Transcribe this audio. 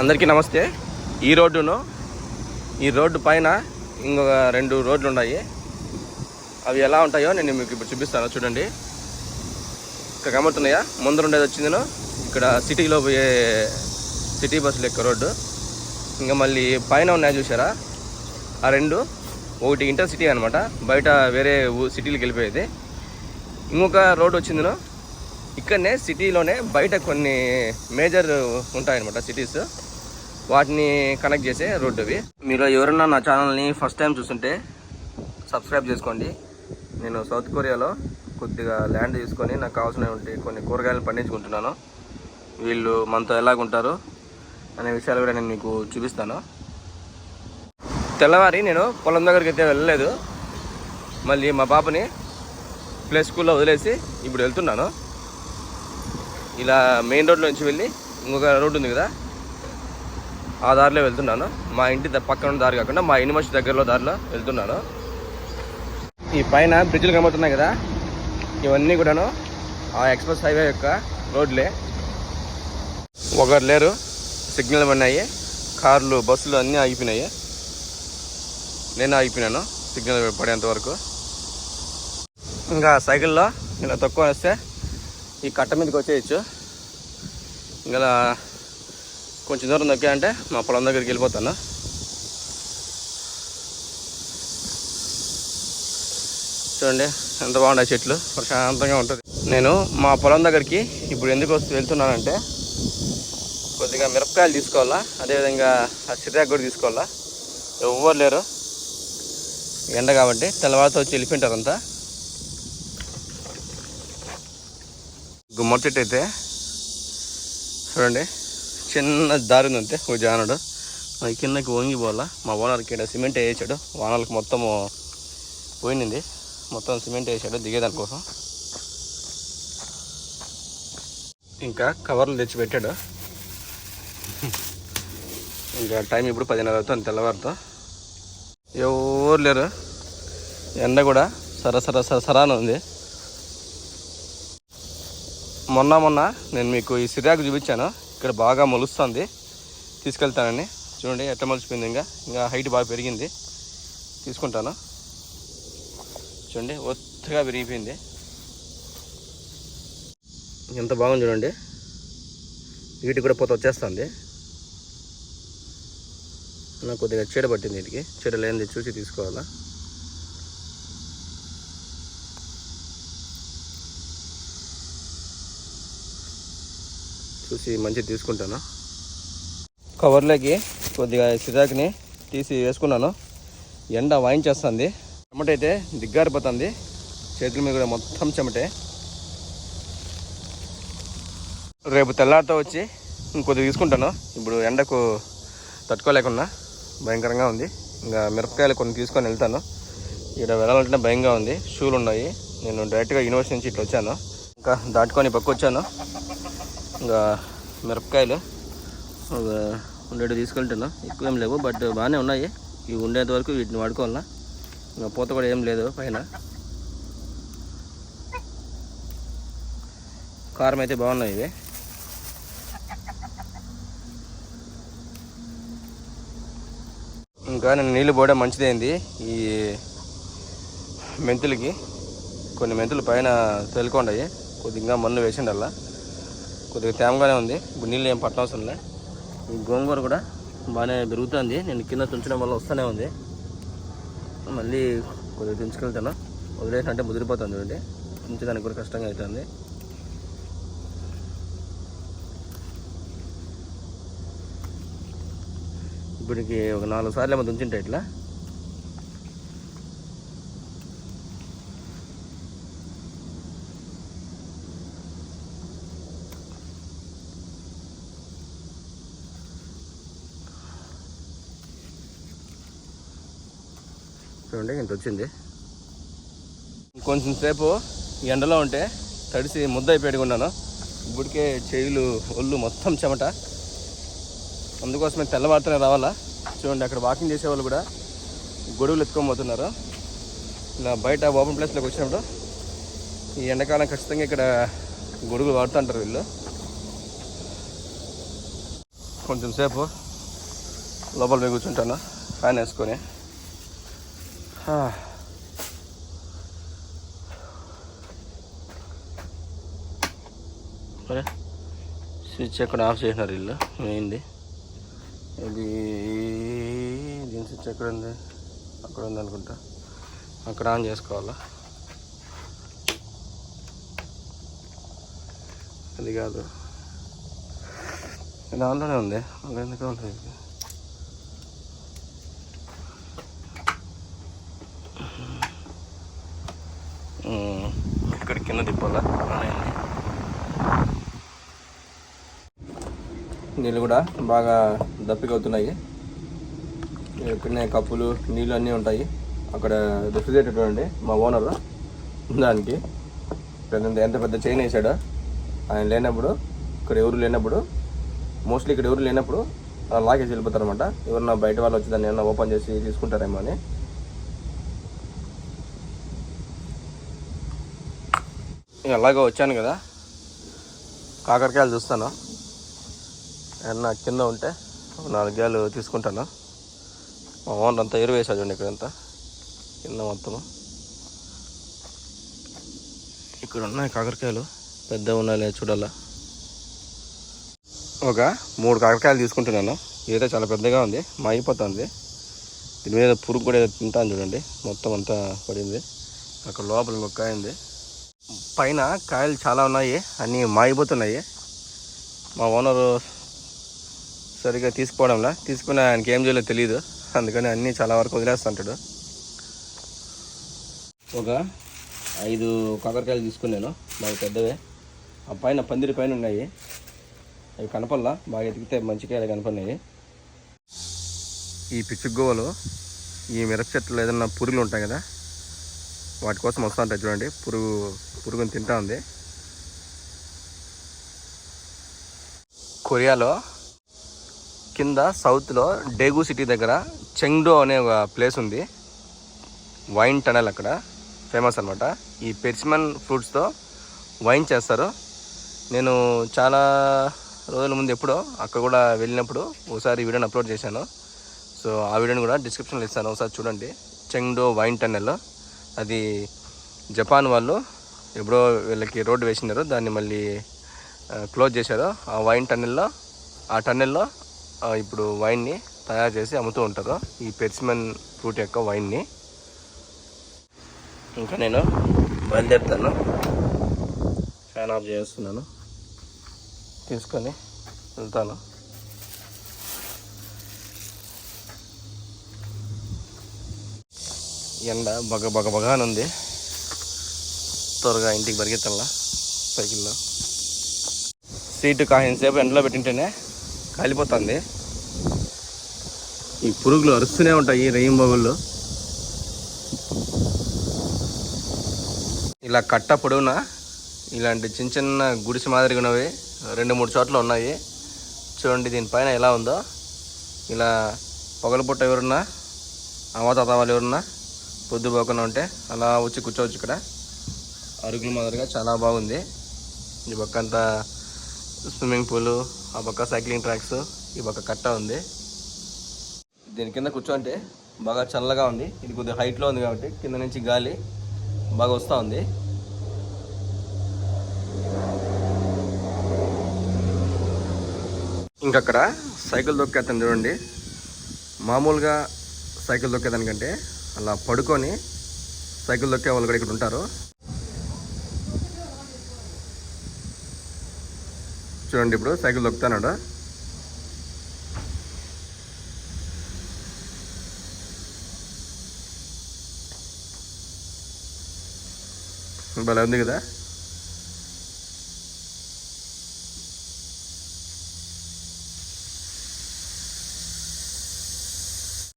అందరికీ నమస్తే. ఈ రోడ్డును ఈ రోడ్డు పైన ఇంకొక రెండు రోడ్లు ఉన్నాయి. అవి ఎలా ఉంటాయో నేను మీకు ఇప్పుడు చూపిస్తాను. చూడండి. ఇక్కడ కనబడుతున్నాయా? ముందర ఉండేది వచ్చింది ఇక్కడ సిటీలో పోయే సిటీ బస్సులు ఎక్క రోడ్డు. ఇంకా మళ్ళీ పైన ఉన్నాయి చూసారా ఆ రెండు. ఒకటి ఇంటర్ సిటీ అనమాట బయట వేరే ఊ సిటీలకు వెళ్ళిపోయేది. ఇంకొక రోడ్డు వచ్చిందిను ఇక్కడనే సిటీలోనే బయట కొన్ని మేజర్ ఉంటాయన్నమాట సిటీస్. వాటిని కనెక్ట్ చేసే రోడ్డు అవి మీరు ఎవరన్నా నా ఛానల్ని ఫస్ట్ టైం చూస్తుంటే సబ్స్క్రైబ్ చేసుకోండి. నేను సౌత్ కొరియాలో కొద్దిగా ల్యాండ్ తీసుకొని నాకు కావాల్సినటువంటి కొన్ని కూరగాయలు పండించుకుంటున్నాను. వీళ్ళు మనతో ఎలాగుంటారు అనే విషయాలు కూడా నేను మీకు చూపిస్తాను. తెల్లవారి నేను పొలం దగ్గరికి అయితే వెళ్ళలేదు. మళ్ళీ మా పాపని ప్లే స్కూల్లో వదిలేసి ఇప్పుడు వెళ్తున్నాను. ఇలా మెయిన్ రోడ్లో నుంచి వెళ్ళి ఇంకొక రోడ్డు ఉంది కదా ఆ దారిలో వెళ్తున్నాను. మా ఇంటి పక్కన ఉన్న దారి కాకుండా మా యూనివర్సిటీ దగ్గరలో దారిలో వెళ్తున్నాను. ఈ పైన బ్రిడ్జ్లు కనబడుతున్నాయి కదా? ఇవన్నీ కూడాను ఆ ఎక్స్ప్రెస్ హైవే యొక్క రోడ్లే. ఒకరు లేరు. సిగ్నల్ పడినాయి. కార్లు బస్సులు అన్నీ ఆగిపోయినాయి. నేను ఆగిపోయినాను. సిగ్నల్ పడేంత వరకు. ఇంకా సైకిల్లో ఇలా తక్కువ వస్తే ఈ కట్ట మీదకి వచ్చేయచ్చు. ఇంకా కొంచెం దూరం దక్కా అంటే మా పొలం దగ్గరికి వెళ్ళిపోతాను. చూడండి ఎంత బాగుంటాయి చెట్లు. ప్రశాంతంగా ఉంటుంది. నేను మా పొలం దగ్గరికి ఇప్పుడు ఎందుకు వస్తూ వెళ్తున్నానంటే కొద్దిగా మిరపకాయలు తీసుకోవాలా అదేవిధంగా ఆ కూడా తీసుకోవాలా. ఎవ్వరు లేరు. ఎండ కాబట్టి తెల్లవారితో వచ్చి వెళ్ళిపోయింటారు అంతా. గుమ్మడి చెట్టు అయితే. చూడండి. చిన్న దారి ఉంది ఒక జానుడు. కిందకి వంగి పోవాలా. మా ఓనర్కి ఇక్కడ సిమెంట్ వేసాడు వానలకు మొత్తము పోయింది. మొత్తం సిమెంట్ వేసాడు దిగేదాని కోసం. ఇంకా కవర్లు తెచ్చి పెట్టాడు. ఇంకా టైం ఇప్పుడు పదిన్నర అవుతుంది. తెల్లవారితో. ఎవరు లేరు. ఎండ కూడా సర సర ఉంది. మొన్న మొన్న నేను మీకు ఈ సిరాకు చూపించాను. ఇక్కడ బాగా మొలుస్తుంది. తీసుకెళ్తానని. చూడండి ఎట్లా మలిచిపోయింది ఇంకా. ఇంకా హైట్ బాగా పెరిగింది. తీసుకుంటాను. చూడండి ఒత్తుగా పెరిగిపోయింది. ఎంత బాగుంది చూడండి. వీటికి కూడా పోత వచ్చేస్తుంది. నాకు కొద్దిగా చీడ పట్టింది వీటికి చీడ లేనిది చూసి తీసుకోవాలా. చూసి మంచిగా తీసుకుంటాను. కవర్లోకి కొద్దిగా సిరాకుని తీసి వేసుకున్నాను. ఎండ వాయించేస్తుంది. అయితే దిగ్గారిపోతుంది. చేతుల మీద కూడా మొత్తం చెమటే. రేపు తెల్లారితో వచ్చి కొద్దిగా తీసుకుంటాను. ఇప్పుడు ఎండకు తట్టుకోలేకున్నా. భయంకరంగా ఉంది. ఇంకా మిరపకాయలు కొన్ని తీసుకొని వెళ్తాను. ఇక్కడ వెళ్ళాలంటే భయంగా ఉంది. షూలు ఉన్నాయి. నేను డైరెక్ట్గా యూనివర్సిటీ నుంచి ఇట్లా వచ్చాను. ఇంకా దాటుకొని పక్క వచ్చాను. ఇంకా మిరపకాయలు? ఒక ఉండేటి తీసుకెళ్తున్నా ఎక్కువ ఏం లేవు బట్ బాగానే ఉన్నాయి. ఇవి ఉండేంత వరకు వీటిని వాడుకోవాలా. ఇంకా పూత కూడా ఏం లేదు పైన. కారం అయితే బాగున్నాయి ఇవి. ఇంకా నేను నీళ్ళు పోయడం మంచిదైంది. ఈ మెంతులకి కొన్ని మెంతులు పైన తేలుకొండాయి కొద్దిగా మన్ను వేసిండల్లా. కొద్దిగా తేమగానే ఉంది. ఇప్పుడు నీళ్ళు ఏం పట్టనవసరం లే. ఈ గోంగూర కూడా బాగానే పెరుగుతుంది. నేను కింద తుంచడం వల్ల వస్తూనే ఉంది. మళ్ళీ కొద్దిగా తుంచుకెళ్తాను. వదిలేసినట్టే ముదిరిపోతుంది చూడండి. తుంచడానికి కూడా కష్టంగా అవుతుంది. ఇప్పటికి ఒక నాలుగు సార్లు ఏమో తుంచుంటాయి ఇట్లా. చూడండి ఇంత వచ్చింది. కొంచెం సేపు ఎండలో ఉంటే తడిసి ముద్ద అయిపోయి ఉన్నాను. ఇప్పటికే చేయులు ఒళ్ళు మొత్తం చెమట. అందుకోసమే తెల్లవారితోనే రావాలా? చూడండి అక్కడ వాకింగ్ చేసేవాళ్ళు కూడా గొడుగులు ఎత్తుకోబోతున్నారు పోతున్నారు. ఇలా బయట ఓపెన్ ప్లేస్లోకి వచ్చినప్పుడు ఈ ఎండాకాలం ఖచ్చితంగా ఇక్కడ గొడుగులు వాడుతుంటారు వీళ్ళు. కొంచెం సేపు లోపల పోయి కూర్చుంటాను. ఫ్యాన్ వేసుకొని. హా. మరి స్విచ్ ఎక్కడ ఆఫ్ చేసినారు ఇల్లు మెయిన్ది ఇది దీని స్విచ్ ఎక్కడ ఉంది? అక్కడ ఉంది అనుకుంటా. అక్కడ ఆన్ చేసుకోవాలా? అది కాదు. ఇది ఆన్లోనే ఉంది. అక్కడ ఎందుకు ఉంటుంది ఇక్కడ కింద తిప్పాలా? నీళ్ళు కూడా బాగా దప్పికవుతున్నాయి. ఇక్కడనే కప్పులు నీళ్ళు అన్నీ ఉంటాయి. అక్కడ రిఫ్రిజిరేటర్ చూడండి మా ఓనర్ దానికి పెద్ద ఎంత పెద్ద చైన్ వేసాడో ఆయన లేనప్పుడు ఇక్కడ ఎవరు లేనప్పుడు మోస్ట్లీ ఇక్కడ ఎవరు లేనప్పుడు అలా లాగేసి వెళ్ళిపోతారు అనమాట ఎవరన్నా బయట వాళ్ళు వచ్చి దాన్ని ఏమన్నా ఓపెన్ చేసి తీసుకుంటారేమో అని. ఇక అలాగే వచ్చాను కదా. కాకరకాయలు చూస్తాను. ఏమన్నా కింద ఉంటే ఒక నాలుగు తీసుకుంటాను. మా ఓనర్ అంతా ఎరువు వేసా చూడండి ఇక్కడంతా. కింద మొత్తము. ఇక్కడ ఉన్నాయి కాకరకాయలు. పెద్ద ఉన్నాయి చూడాలా. ఒక మూడు కాకరకాయలు తీసుకుంటున్నాను. ఇదైతే చాలా పెద్దగా ఉంది. మా అయిపోతుంది దీని మీద పురుగు కూడా ఏదో తింటాను చూడండి. మొత్తం అంతా పడింది. అక్కడ లోపల ఇంకొక కాయ ఉంది పైన కాయలు చాలా ఉన్నాయి. అన్నీ మాగిపోతున్నాయి. మా ఓనరు సరిగ్గా తీసుకోవడంలా. తీసుకున్న ఆయనకి ఏం చేయాలో తెలియదు అందుకని అన్నీ చాలా వరకు వదిలేస్తుంటాడు. ఒక ఐదు కాకరకాయలు తీసుకున్నాను బాగా పెద్దవే. ఆ పైన పందిరి పైన ఉన్నాయి. అవి కనపల్లా బాగా ఎతికితే మంచి కాయలు కనపడినాయి. ఈ పిచ్చుగోవలు ఈ మిరప చెట్లు ఏదన్నా పురుగులు ఉంటాయి కదా వాటి కోసం వస్తూ ఉంటాయి చూడండి. పురుగు పురుగుని తింటా ఉంది. కొరియాలో కింద సౌత్లో డేగు సిటీ దగ్గర చెంగ్డో అనే ఒక ప్లేస్ ఉంది. వైన్ టనల్ అక్కడ ఫేమస్ అనమాట ఈ పెర్సిమన్ ఫ్రూట్స్తో వైన్ చేస్తారు. నేను చాలా రోజుల ముందు ఎప్పుడో అక్కడ కూడా వెళ్ళినప్పుడు ఒకసారి వీడియోని అప్లోడ్ చేశాను. సో ఆ వీడియోని కూడా డిస్క్రిప్షన్లో ఇస్తాను. ఒకసారి చూడండి. చెంగ్డో వైన్ టన్నెల్ అది జపాన్ వాళ్ళు ఎప్పుడో వీళ్ళకి రోడ్డు వేసినారో దాన్ని మళ్ళీ క్లోజ్ చేశారు ఆ వైన్ టన్నెల్లో ఆ టన్నెల్లో ఆ, ఇప్పుడు వైన్ని తయారు చేసి అమ్ముతూ ఉంటారు ఈ పెర్సిమన్ ఫ్రూట్ యొక్క వైన్ని. ఇంకా నేను బయలుదేరుతాను. ఫ్యాన్ ఆఫ్ చేస్తున్నాను. తీసుకొని వెళ్తాను. ఎండ బగ బగ బగ అని ఉంది త్వరగా ఇంటికి పరిగెత్తాలా సైకిల్లో. సీటు కాసేపు సేపు ఎండలో పెట్టింటేనే కాలిపోతుంది. ఈ పురుగులు అరుస్తూనే ఉంటాయి రెయిన్ బొగుళ్ళు ఇలా కట్ట పొడవునా ఇలాంటి చిన్న చిన్న గుడిసె మాదిరిగా ఉన్నవి రెండు మూడు చోట్ల ఉన్నాయి. చూడండి దీనిపైన ఎలా ఉందో. ఇలా పొగల పుట్ట ఎవరున్నా అవాతాత వాళ్ళు ఎవరున్నా పొద్దుపోకుండా ఉంటే అలా వచ్చి కూర్చోవచ్చు ఇక్కడ. అరుగుల మాదిరిగా చాలా బాగుంది. ఈ పక్క అంతా స్విమ్మింగ్ పూల్ ఆ పక్క సైక్లింగ్ ట్రాక్స్ ఈ పక్క కట్ట ఉంది. దీని కింద కూర్చోంటే బాగా చల్లగా ఉంది. ఇది కొద్దిగా హైట్లో ఉంది కాబట్టి కింద నుంచి గాలి బాగా వస్తూ ఉంది. ఇంకక్కడ సైకిల్ దొక్కేతాను చూడండి. మామూలుగా సైకిల్ దొక్కేదానికంటే అలా పడుకొని సైకిల్ దొక్కే వాళ్ళు కూడా ఇక్కడ ఉంటారు. చూడండి ఇప్పుడు సైకిల్ దొక్కుతానాడు భలే ఉంది కదా.